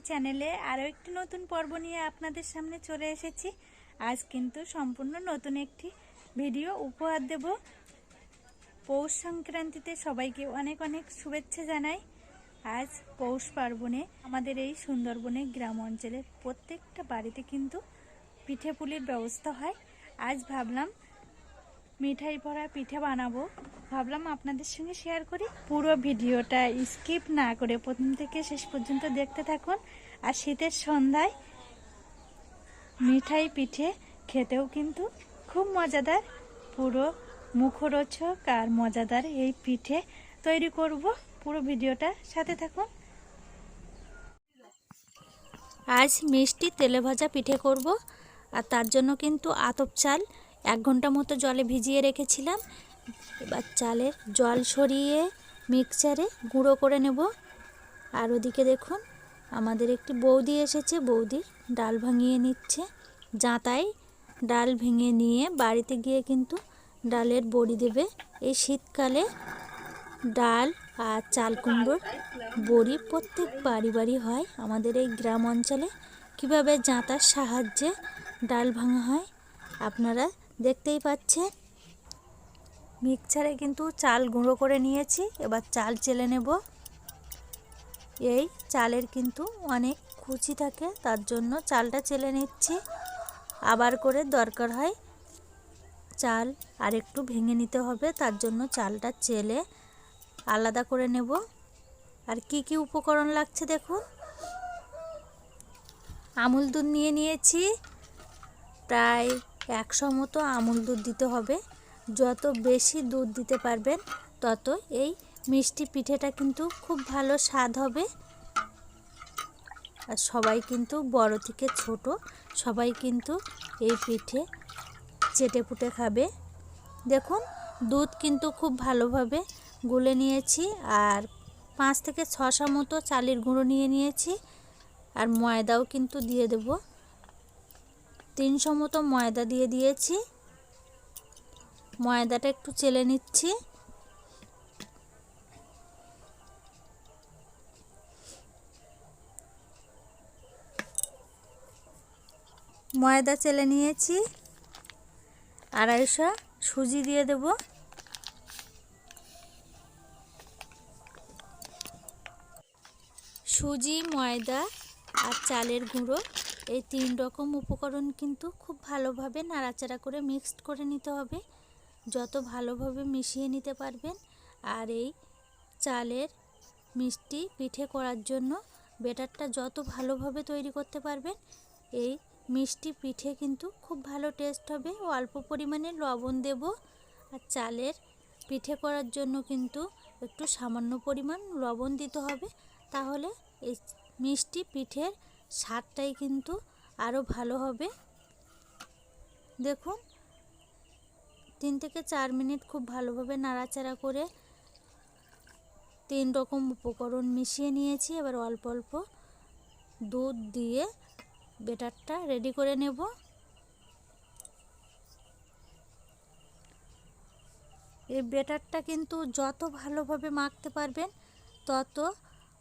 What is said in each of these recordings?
মাই চ্যানেলে আরও একটি নতুন পর্ব নিয়ে আপনাদের সামনে চলে এসেছি। আজ কিন্তু সম্পূর্ণ নতুন একটি ভিডিও উপহার দেব। পৌষ সংক্রান্তিতে সবাইকে অনেক অনেক শুভেচ্ছা জানাই। আজ পৌষ পার্বণে আমাদের এই সুন্দরবনের গ্রাম অঞ্চলের প্রত্যেকটা বাড়িতে কিন্তু পিঠে পুলির ব্যবস্থা হয়। আজ ভাবলাম মিঠাই ভরা পিঠে বানাবো। ভাবলাম আপনাদের সঙ্গে শেয়ার করি। পুরো ভিডিওটা স্কিপ না করে প্রথম থেকে শেষ পর্যন্ত দেখতে থাকুন। আর শীতের সন্ধ্যায় মিঠাই পিঠে খেতেও কিন্তু খুব মজাদার, পুরো মুখরোচক আর মজাদার এই পিঠে তৈরি করব। পুরো ভিডিওটা সাথে থাকুন। আজ মিষ্টি তেলে ভাজা পিঠে করব। আর তার জন্য কিন্তু আতপ চাল এক ঘণ্টা মতো জলে ভিজিয়ে রেখেছিলাম। এবার চালের জল সরিয়ে মিক্সচারে গুঁড়ো করে নেব। আর ওদিকে দেখুন, আমাদের একটি বৌদি এসেছে। বৌদি ডাল ভাঙিয়ে নিচ্ছে। জাঁতায় ডাল ভেঙে নিয়ে বাড়িতে গিয়ে কিন্তু ডালের বড়ি দেবে। এই শীতকালে ডাল আর চাল কুমড়োর বড়ি প্রত্যেক বাড়ি বাড়ি হয় আমাদের এই গ্রাম অঞ্চলে। কীভাবে জাঁতার সাহায্যে ডাল ভাঙা হয় আপনারা দেখতেই পাচ্ছেন? মিক্সারে কিন্তু চাল গুঁড়ো করে নিয়েছি, এবার চাল চেলে নেব। এই চালের কিন্তু অনেক কুচি থাকে, তার জন্য চালটা চেলে নিচ্ছি। আবার করে দরকার হয় চাল আর একটু ভেঙে নিতে হবে, তার জন্য চালটা চেলে আলাদা করে নেব। আর কি কি উপকরণ লাগছে দেখুন? আমুল দুধ নিয়ে নিয়েছি, প্রায় একশো মতো আমুল দুধ দিতে হবে। যত বেশি দুধ দিতে পারবেন, তত এই মিষ্টি পিঠেটা কিন্তু খুব ভালো স্বাদ হবে। আর সবাই কিন্তু বড় থেকে ছোট, সবাই কিন্তু এই পিঠে চেটে পুটে খাবে। দেখুন, দুধ কিন্তু খুব ভালোভাবে গুলে নিয়েছি আর পাঁচ থেকে ছশো মতো চালের গুঁড়ো নিয়ে নিয়েছি। আর ময়দাও কিন্তু দিয়ে দেব। তিনশো মতো ময়দা দিয়ে দিয়েছি। ময়দাটা একটু চেলে নিচ্ছি। ময়দা চেলে নিয়েছি। আড়াইশো সুজি দিয়ে দেব। সুজি, ময়দা আর চালের গুঁড়ো। এই তিন রকম উপকরণ কিন্তু খুব ভালোভাবে নাড়াচাড়া করে মিক্সড করে নিতে হবে। যত ভালোভাবে মিশিয়ে নিতে পারবেন আর এই চালের মিষ্টি পিঠে করার জন্য বেটারটা যত ভালোভাবে তৈরি করতে পারবেন, এই মিষ্টি পিঠে কিন্তু খুব ভালো টেস্ট হবে। অল্প পরিমাণে লবণ দেব আর চালের পিঠে করার জন্য কিন্তু একটু সামান্য পরিমাণ লবণ দিতে হবে। তাহলে এই মিষ্টি পিঠের স্বাদটাই কিন্তু আরও ভালো হবে। দেখুন, তিন থেকে চার মিনিট খুব ভালোভাবে নাড়াচাড়া করে তিন রকম উপকরণ মিশিয়ে নিয়েছি। এবার অল্প অল্প দুধ দিয়ে বেটারটা রেডি করে নেব। এই বেটারটা কিন্তু যত ভালোভাবে মাখতে পারবেন, তত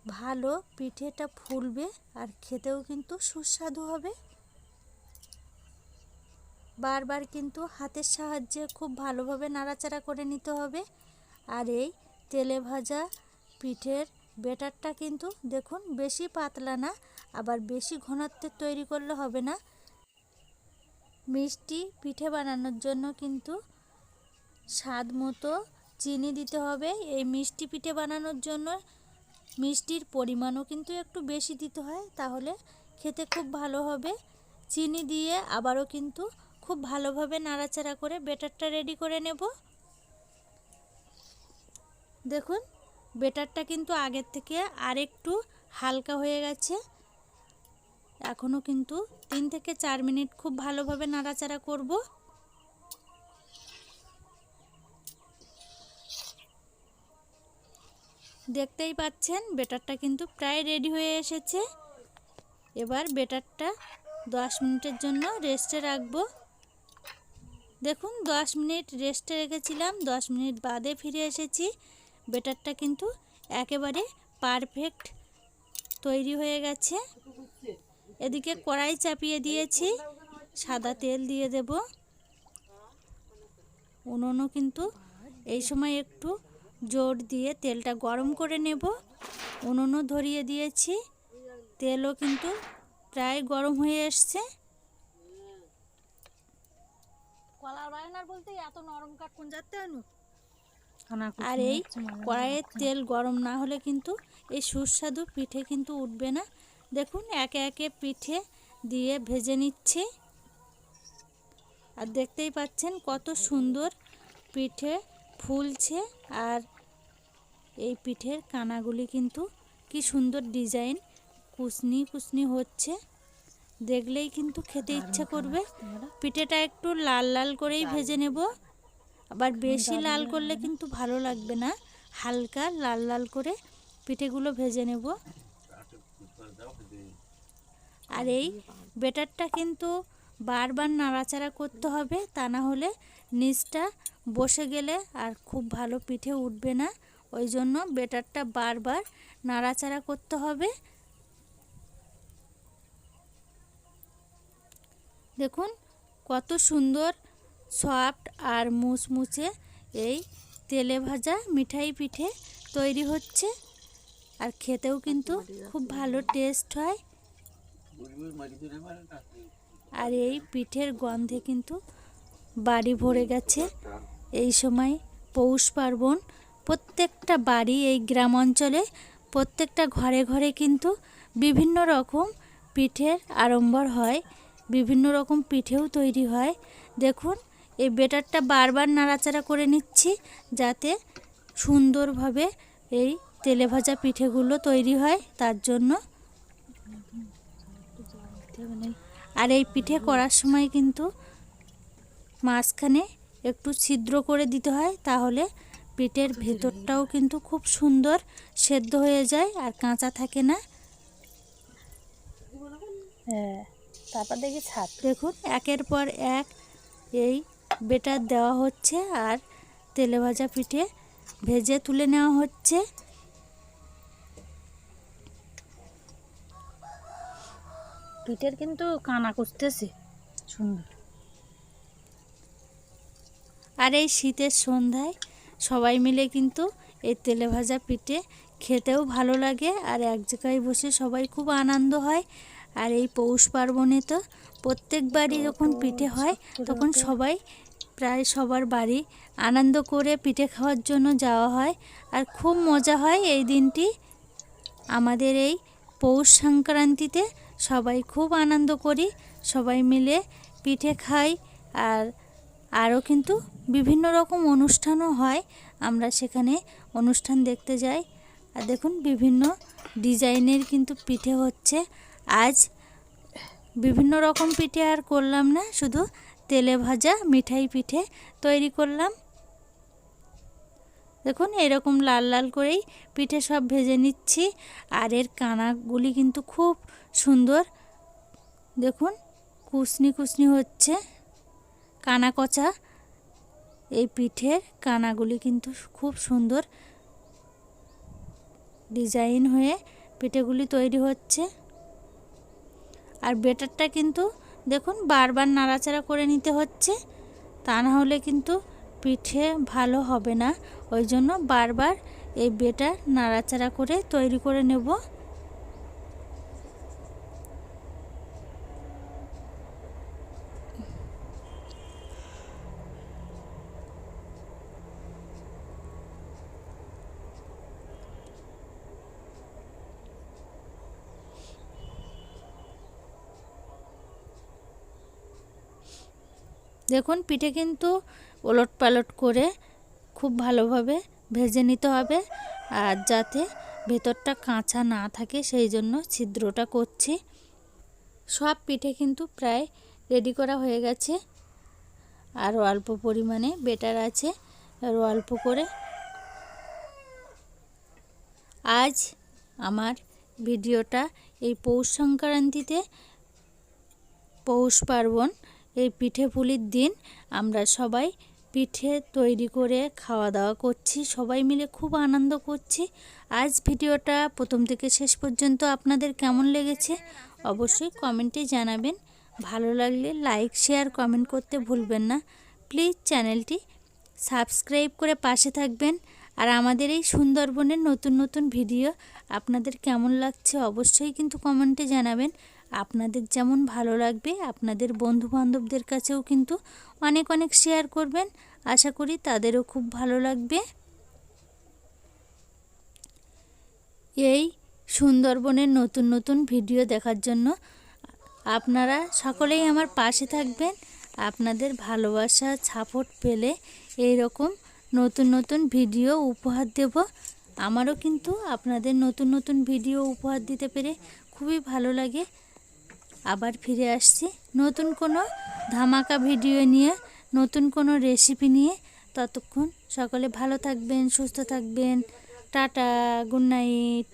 ভালো, পিঠেটা ফুলবে আর খেতেও কিন্তু সুস্বাদু হবে। বারবার কিন্তু হাতের সাহায্যে খুব ভালোভাবে নাড়াচাড়া করে নিতে হবে। আর এই তেলে ভাজা পিঠের বেটারটা কিন্তু দেখুন বেশি পাতলা না, আবার বেশি ঘনত্বের তৈরি করলে হবে না। মিষ্টি পিঠে বানানোর জন্য কিন্তু স্বাদ মতো চিনি দিতে হবে। এই মিষ্টি পিঠে বানানোর জন্য মিষ্টির পরিমাণও কিন্তু একটু বেশি দিতে হয়, তাহলে খেতে খুব ভালো হবে। চিনি দিয়ে আবারও কিন্তু খুব ভালোভাবে নাড়াচাড়া করে বেটারটা রেডি করে নেব। দেখুন বেটারটা কিন্তু আগের থেকে আরেকটু হালকা হয়ে গেছে। এখনও কিন্তু তিন থেকে চার মিনিট খুব ভালোভাবে নাড়াচাড়া করব। দেখতেই পাচ্ছেন, বেটারটা কিন্তু প্রায় রেডি হয়ে এসেছে। এবার বেটারটা দশ মিনিটের জন্য রেস্টে রাখব। দেখুন, দশ মিনিট রেস্টে রেখেছিলাম, দশ মিনিট বাদে ফিরে এসেছি। বেটারটা কিন্তু একেবারে পারফেক্ট তৈরি হয়ে গেছে। এদিকে কড়াই চাপিয়ে দিয়েছি, সাদা তেল দিয়ে দেব। উনুনও কিন্তু এই সময় একটু জোর দিয়ে তেলটা গরম করে নেব। উনুনও ধরিয়ে দিয়েছি। তেলও কিন্তু প্রায় গরম হয়ে এসছে। কলার বায়নার বলতে এত নরম কাঠ কোন যাতে আর এই কড়াইয়ের তেল গরম না হলে কিন্তু এই সুস্বাদু পিঠে কিন্তু উঠবে না। দেখুন একে একে পিঠে দিয়ে ভেজে নিচ্ছি। আর দেখতেই পাচ্ছেন কত সুন্দর পিঠে ফুলছে আর এই পিঠের কানাগুলি কিন্তু কি সুন্দর ডিজাইন। কুসনি কুসনি হচ্ছে। দেখলেই কিন্তু খেতে ইচ্ছা করবে। পিঠেটা একটু লাল লাল করেই ভেজে নেব। আবার বেশি লাল করলে কিন্তু ভালো লাগবে না। হালকা লাল লাল করে পিঠেগুলো ভেজে নেব। আর এই বেটারটা কিন্তু বারবার নাড়াচাড়া করতে হবে, তা না হলে নিচটা বসে গেলে আর খুব ভালো পিঠে উঠবে না। ওই জন্য বেটারটা বারবার নাড়াচাড়া করতে হবে। দেখুন কত সুন্দর সফট আর মুচমুচে এই তেলে ভাজা মিঠাই পিঠে তৈরি হচ্ছে। আর খেতেও কিন্তু খুব ভালো টেস্ট হয়। আর এই পিঠের গন্ধে কিন্তু বাড়ি ভরে গেছে। এই সময় পৌষ পার্বণ, প্রত্যেকটা বাড়ি এই গ্রাম অঞ্চলে, প্রত্যেকটা ঘরে ঘরে কিন্তু বিভিন্ন রকম পিঠের আড়ম্বর হয়, বিভিন্ন রকম পিঠেও তৈরি হয়। দেখুন, এই বেটারটা বারবার নাড়াচাড়া করে নিচ্ছি যাতে সুন্দরভাবে এই তেলে ভাজা পিঠেগুলো তৈরি হয়, তার জন্য। আর এই পিঠে করার সময় কিন্তু মাঝখানে একটু ছিদ্র করে দিতে হয় তাহলে পিঠের ভেতরটাও কিন্তু খুব সুন্দর সেদ্ধ হয়ে যায় আর কাঁচা থাকে না। হ্যাঁ তারপর দেখি ছাদ। দেখুন একের পর এক এই বেটার দেওয়া হচ্ছে আর তেলে ভাজা পিঠে ভেজে তুলে নেওয়া হচ্ছে। পিঠের কিন্তু কানা করতেছে। সুন্দর। আর এই শীতের সন্ধ্যায় সবাই মিলে কিন্তু এই তেলে ভাজা পিঠে খেতেও ভালো লাগে আর এক জায়গায় বসে সবাই খুব আনন্দ হয়। আর এই পৌষ পার্বণে তো প্রত্যেকবারই যখন পিঠে হয় তখন সবাই প্রায় সবার বাড়ি আনন্দ করে পিঠে খাওয়ার জন্য যাওয়া হয়। আর খুব মজা হয় এই দিনটি। আমাদের এই পৌষ সংক্রান্তিতে সবাই খুব আনন্দ করি। সবাই মিলে পিঠে খাই আর আরও কিন্তু বিভিন্ন রকম অনুষ্ঠানও হয়। আমরা সেখানে অনুষ্ঠান দেখতে যাই। আর দেখুন বিভিন্ন ডিজাইনের কিন্তু পিঠে হচ্ছে। আজ বিভিন্ন রকম পিঠে আর করলাম না, শুধু তেলে ভাজা মিঠাই পিঠে তৈরি করলাম। দেখুন, এরকম লাল লাল করেই পিঠে সব ভেজে নিচ্ছি। আর এর কানাগুলি কিন্তু খুব সুন্দর। দেখুন, কুসনি কুসনি হচ্ছে কানা কচা। এই পিঠের কানাগুলি কিন্তু খুব সুন্দর ডিজাইন হয়ে পিঠেগুলি তৈরি হচ্ছে। আর বেটারটা কিন্তু দেখুন, বারবার নাড়াচাড়া করে নিতে হচ্ছে। তা না হলে কিন্তু পিঠে ভালো হবে না। ওই জন্য বারবার এই বেটার নাড়াচাড়া করে তৈরি করে নেব। দেখুন, পিঠে কিন্তু ওলট পালট করে খুব ভালোভাবে ভেজে নিতে হবে। আর যাতে ভেতরটা কাঁচা না থাকে, সেই জন্য ছিদ্রটা করছি। সব পিঠে কিন্তু প্রায় রেডি করা হয়ে গেছে। আর অল্প পরিমাণে বেটার আছে, আর অল্প করে। আজ আমার ভিডিওটা এই পৌষ সংক্রান্তিতে পৌষ পার্বণ। এই পিঠে পুলির দিন আমরা সবাই পিঠে তৈরি করে খাওয়া দাওয়া করছি, সবাই মিলে খুব আনন্দ করছি। আজ ভিডিওটা প্রথম থেকে শেষ পর্যন্ত আপনাদের কেমন লেগেছে অবশ্যই কমেন্টে জানাবেন। ভালো লাগলে লাইক, শেয়ার, কমেন্ট করতে ভুলবেন না। প্লিজ চ্যানেলটি সাবস্ক্রাইব করে পাশে থাকবেন। আর আমাদের এই সুন্দরবনের নতুন নতুন ভিডিও আপনাদের কেমন লাগছে অবশ্যই কিন্তু কমেন্টে জানাবেন। আপনাদের যেমন ভালো লাগবে, আপনাদের বন্ধু বান্ধবদের কাছেও কিন্তু অনেক অনেক শেয়ার করবেন। আশা করি তাদেরও খুব ভালো লাগবে। এই সুন্দরবনের নতুন নতুন ভিডিও দেখার জন্য আপনারা সকলেই আমার পাশে থাকবেন। আপনাদের ভালোবাসা সাপোর্ট পেলে এই রকম নতুন নতুন ভিডিও উপহার দেব। আমারও কিন্তু আপনাদের নতুন নতুন ভিডিও উপহার দিতে পেরে খুবই ভালো লাগে। আবার ফিরে আসছি। নতুন কোনো ধামাকা ভিডিও নিয়ে, নতুন কোনো রেসিপি নিয়ে। ততক্ষণ সকলে ভালো থাকবেন, সুস্থ থাকবেন। Tata good night